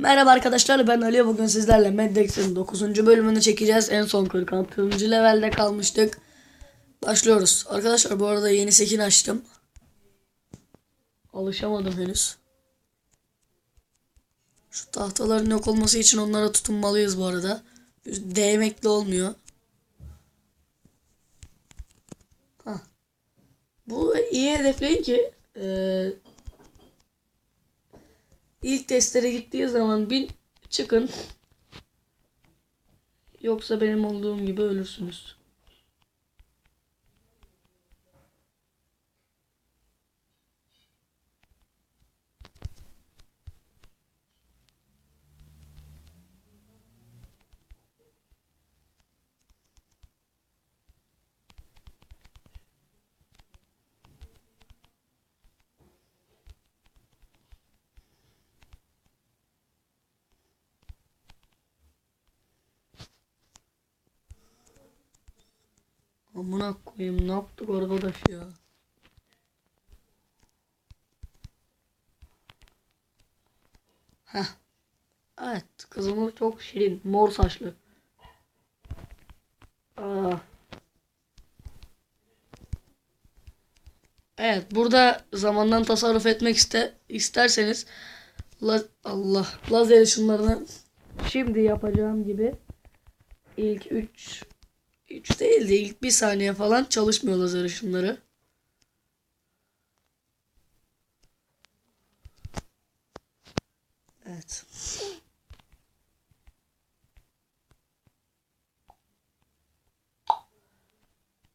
Merhaba arkadaşlar ben Ali bugün sizlerle Meddex'in 9. bölümünü çekeceğiz. En son 46. levelde kalmıştık. Başlıyoruz. Arkadaşlar bu arada yeni sekin açtım. Alışamadım henüz. Şu tahtaların yok olması için onlara tutunmalıyız bu arada. Değmekle olmuyor. Hah. Bu iyi hedefleyin ki eee İlk testlere gittiği zaman bin çıkın. Yoksa benim olduğum gibi ölürsünüz. Amına koyayım ne yaptık arkadaş ya. Heh. Evet kızımız çok şirin mor saçlı. Aa. Evet burada zamandan tasarruf etmek iste isterseniz la Allah lazer ışınlarını şimdi yapacağım gibi ilk 3 3 değil de ilk bir saniye falan çalışmıyor lazer ışınları. Evet.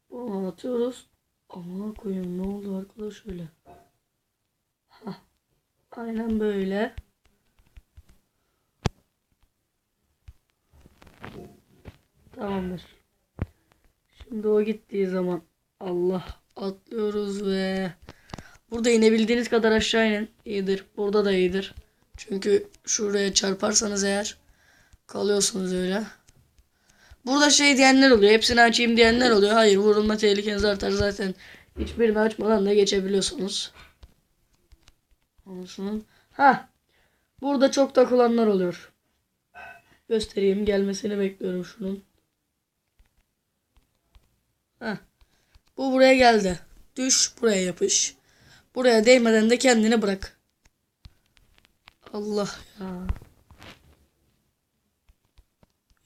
Bunu atıyoruz. Aman koyayım ne oldu arkadaş öyle. Hah. Aynen böyle. Tamamdır. Şimdi o gittiği zaman Allah atlıyoruz ve burada inebildiğiniz kadar aşağı inin. İyidir. Burada da iyidir. Çünkü şuraya çarparsanız eğer kalıyorsunuz öyle. Burada şey diyenler oluyor. Hepsini açayım diyenler oluyor. Hayır vurulma tehlikeniz artar zaten. Hiçbirini açmadan da geçebiliyorsunuz. Olsun. Ha. Burada çok takılanlar oluyor. Göstereyim. Gelmesini bekliyorum şunun. Heh. Bu buraya geldi. Düş buraya yapış. Buraya değmeden de kendini bırak. Allah ya.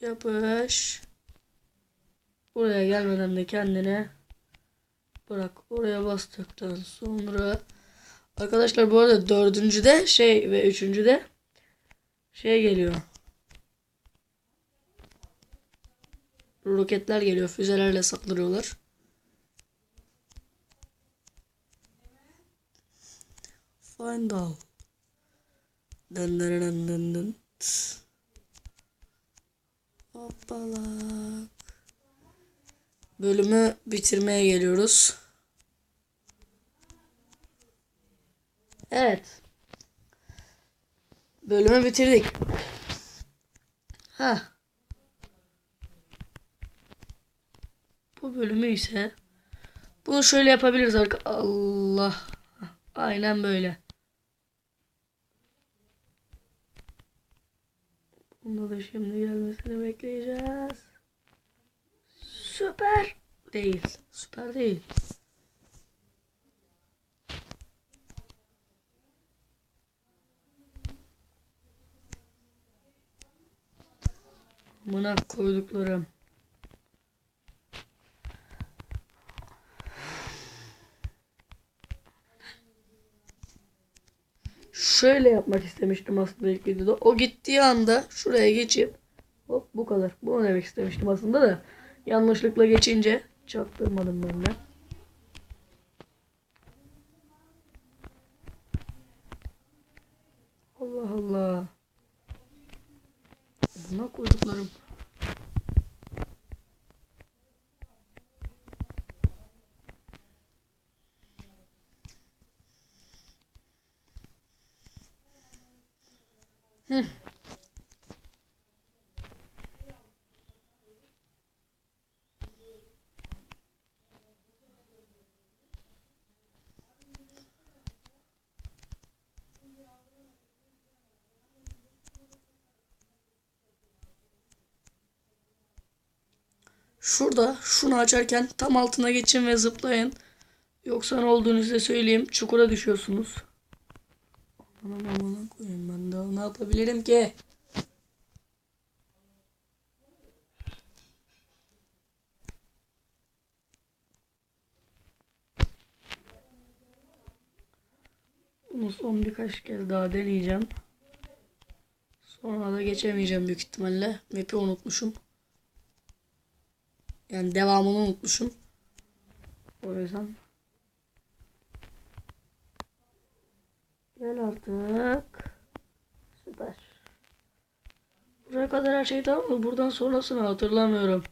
Yapış. Buraya gelmeden de kendine bırak. Oraya bastıktan sonra arkadaşlar bu arada dördüncüde şey ve üçüncüde şey geliyor. Roketler geliyor. Füzelerle saldırıyorlar. Find out. Dın dın dın dın dın. Hoppala. Bölümü bitirmeye geliyoruz. Evet. Bölümü bitirdik. Ha. Bu bölümü ise bunu şöyle yapabiliriz arka Allah. Aynen böyle. Bunda da şimdi gelmesini bekleyeceğiz. Süper değil. Süper değil. Buna koyduklarım. Şöyle yapmak istemiştim aslında ilk videoda. O gittiği anda şuraya geçip hop bu kadar. Bunu demek istemiştim aslında da yanlışlıkla geçince çaktırmadım ben de. Allah Allah. Buna koyduklarım. Şurada şunu açarken tam altına geçin ve zıplayın. Yoksa ne olduğunu size söyleyeyim. Çukura düşüyorsunuz. Aman aman koyayım ben daha ne yapabilirim ki? Bunu son birkaç kez daha deneyeceğim. Sonra da geçemeyeceğim büyük ihtimalle. Map'i unutmuşum. Yani devamını unutmuşum. O yüzden. Gel artık. Süper. Buraya kadar her şey tamam mı? Buradan sonrasını hatırlamıyorum.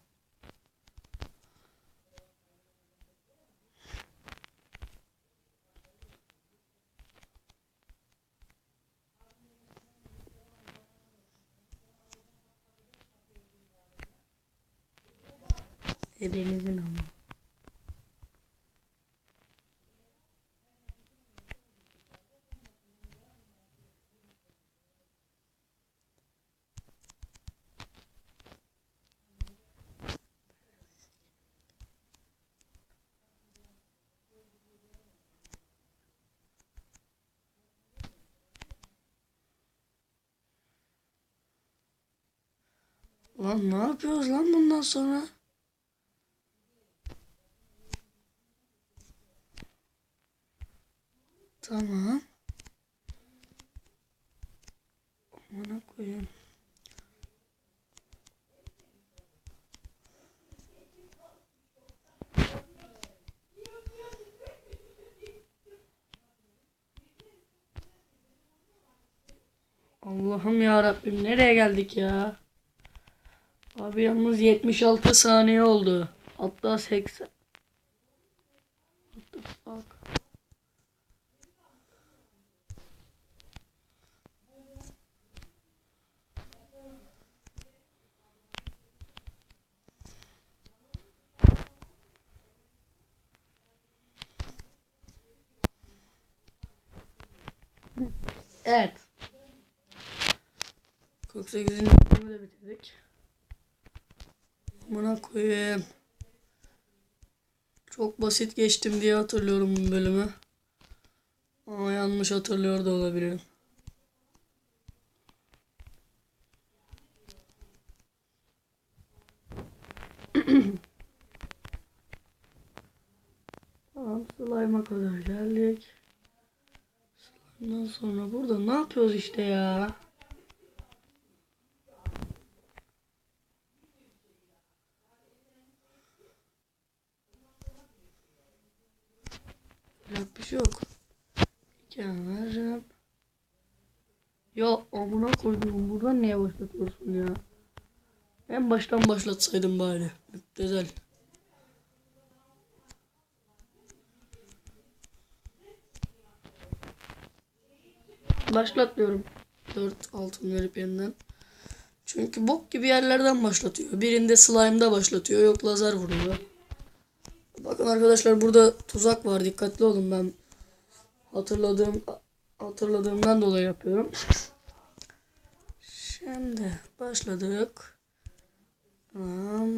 Ebenizin ama. Lan ne yapıyoruz lan bundan sonra? Tamam. Amına koyayım. Allah'ım ya Rabbim nereye geldik ya? Abi yalnız 76 saniye oldu. Hatta 80. Evet. 48. bölümü de bitirdik. Amına koyayım. Çok basit geçtim diye hatırlıyorum bu bölümü. Ama yanlış hatırlıyor da olabilirim. Tamam slime'a kadar geldik. Slime'dan sonra burada ne yapıyoruz işte ya? Yapacak bir şey yok. Vereceğim. Ya amına koydum buradan niye başlatıyorsun ya? En baştan başlatsaydım bari. Güzel. Başlatmıyorum. 4 altın verip yeniden. Çünkü bok gibi yerlerden başlatıyor. Birinde slime'da başlatıyor. Yok lazer vuruyor. Bakın arkadaşlar burada tuzak var. Dikkatli olun ben hatırladığım hatırladığımdan dolayı yapıyorum. Şimdi başladık. Tamam.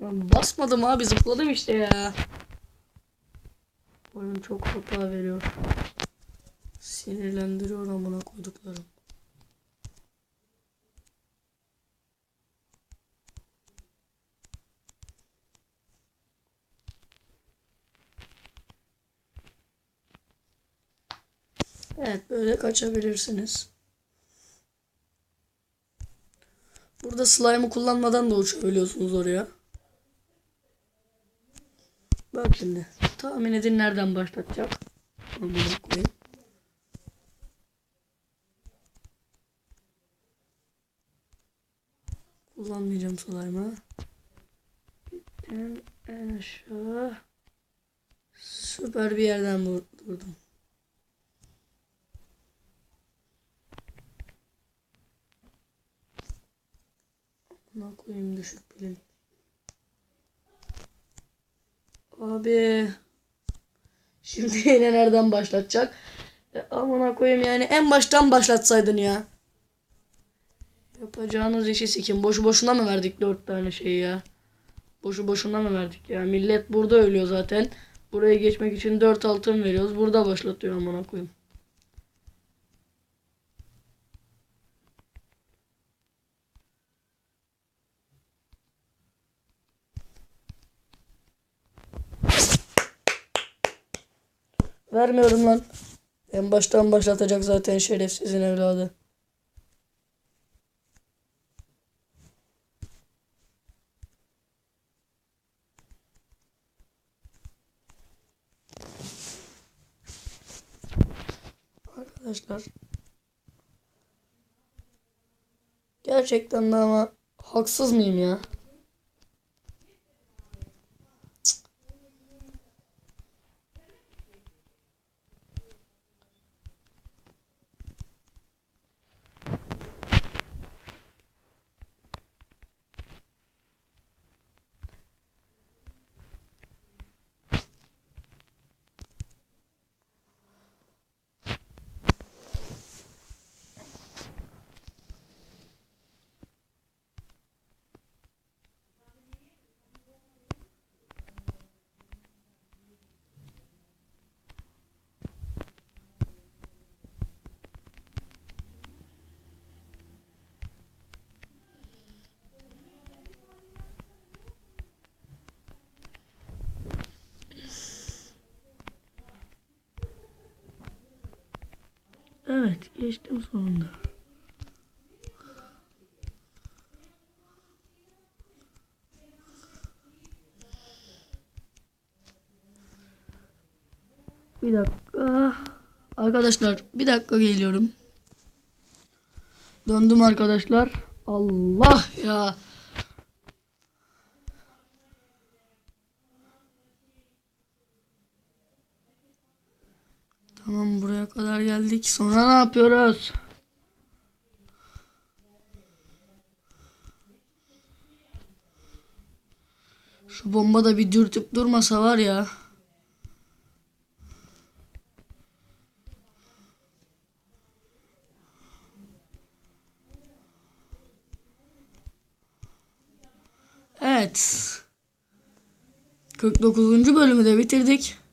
Basmadım abi zıpladım işte ya. Oyun çok hata veriyor. Sinirlendiriyor amına koyduklarım. Evet böyle kaçabilirsiniz. Burada slime'ı kullanmadan da uçabiliyorsunuz oraya. Şimdi. Tahmin edin nereden başlatacak. Amına koyayım. Kullanmayacağım slime'ı. Gittim en aşağı. Süper bir yerden vurdum. Amına koyayım düşük pilin. Abi. Şimdi yine nereden başlatacak? E, amına koyayım yani en baştan başlatsaydın ya. Yapacağınız işi sikin. Boşu boşuna mı verdik dört tane şeyi ya? Boşu boşuna mı verdik ya? Millet burada ölüyor zaten. Buraya geçmek için dört altın veriyoruz. Burada başlatıyor amına koyayım. Vermiyorum lan. En baştan başlatacak zaten şerefsizin evladı. Arkadaşlar. Gerçekten de ama haksız mıyım ya? Evet, geçtim sonunda. Bir dakika. Arkadaşlar bir dakika geliyorum. Döndüm arkadaşlar. Allah ya. Tamam buraya kadar geldik. Sonra ne yapıyoruz? Şu bomba da bir dürtüp durmasa var ya. Evet. 49. bölümü de bitirdik.